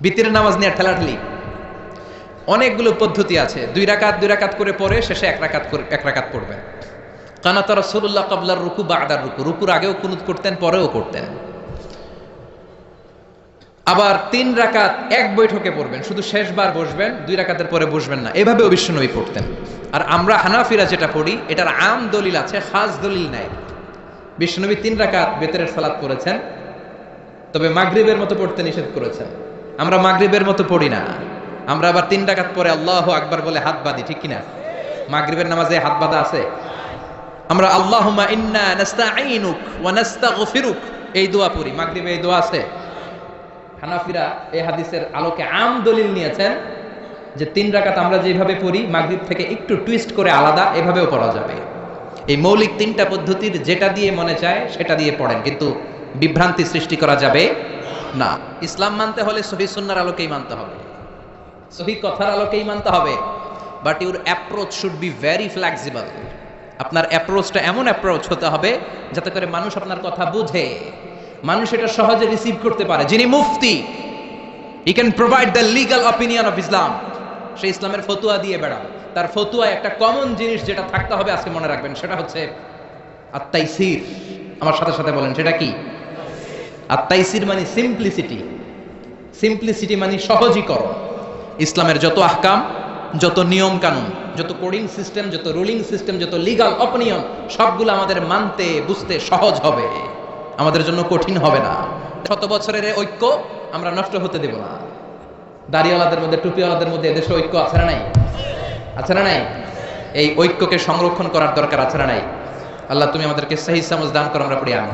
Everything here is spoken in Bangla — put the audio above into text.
বিতিরের নামাজ নিয়ে ঠেলাঠেলি। অনেকগুলো পদ্ধতি আছে। দুই রাকাত দুই রাকাত করে পরে শেষে এক রাকাত এক রাকাত পড়বেন কানাতা রসুল্লাহ কাবলার রুকু বা আদার রুকু। রুকুর আগেও কুনুত করতেন, পরেও করতেন। আবার তিন রাকাত এক বৈঠকে পড়বেন। শুধু শেষবার বসবেন, দুই রাকাতের পরে বসবেন না। এভাবে বিশ্বনবী পড়তেন। আর আমরা হানাফিরা যেটা পড়ি, এটার আম দলিল আছে, খাস দলিল নাই। বিশ্বনবী তিন রাকাত বেতরের সালাত করেছেন তবে মাগরিবের মতো পড়তে নিষেধ করেছেন। আমরা মাগরিবের মতো পড়ি না। আমরা আবার তিন ডাকাত পরে আল্লাহ আকবার বলে হাত বাঁধি, ঠিক কিনা? মাগরিবের নামাজে হাত বাঁধা আছে? আমরা আল্লাহুম্মা ইন্না এই দোয়া পড়ি। মাগরিবে এই দোয়া আছে। হানাফিরা এই হাদিসের আলোকে আম দলিল নিয়েছেন যে তিন রাকাত আমরা যেভাবে পড়ি, মাগরিব থেকে একটু টুইস্ট করে আলাদা, এভাবেও পড়া যাবে। এই মৌলিক তিনটা পদ্ধতির যেটা দিয়ে মনে চায়, সেটা দিয়ে পড়েন। কিন্তু বিভ্রান্তি সৃষ্টি করা যাবে না, ইসলাম মানতে হলে সহি সুন্নার আলোকেই মানতে হবে। সহি কথার আলোকেই মানতে হবে but your approach should be very flexible আপনার অ্যাপ্রোচটা এমন অ্যাপ্রোচ হতে হবে, যাতে করে মানুষ আপনার কথা বুঝে। মানুষ এটা সহজে রিসিভ করতে পারে। যিনি মুফতি he can provide the legal opinion of Islam সে ইসলামের ফতুয়া দিয়ে বেড়াবে। তার ফতুয়া একটা কমন জিনিস যেটা থাকতে হবে, আজকে মনে রাখবেন, সেটা হচ্ছে আত্মাইসির আমার সাথে সাথে বলেন, সেটা কি? আত্মাইসির মানে সিম্পলিসিটি সিম্পলিসিটি মানে সহজীকরণ। ইসলামের যত আহকাম, যত নিয়ম কানুন যত কোডিং সিস্টেম যত রুলিং সিস্টেম যত লিগাল অপিনিয়ন সবগুলো আমাদের মানতে, বুঝতে সহজ হবে। আমাদের জন্য কঠিন হবে না। শত বছরের ঐক্য আমরা নষ্ট হতে দেব না। দাড়িওয়ালাদের মধ্যে, টুপিওয়ালাদের মধ্যে এদেশে ঐক্য আছে না নাই? আছে না নাই? এই ঐক্যকে সংরক্ষণ করার দরকার আছে না নাই? আল্লাহ, তুমি আমাদেরকে সহি সামজ দান করো, আমরা পড়ি আমি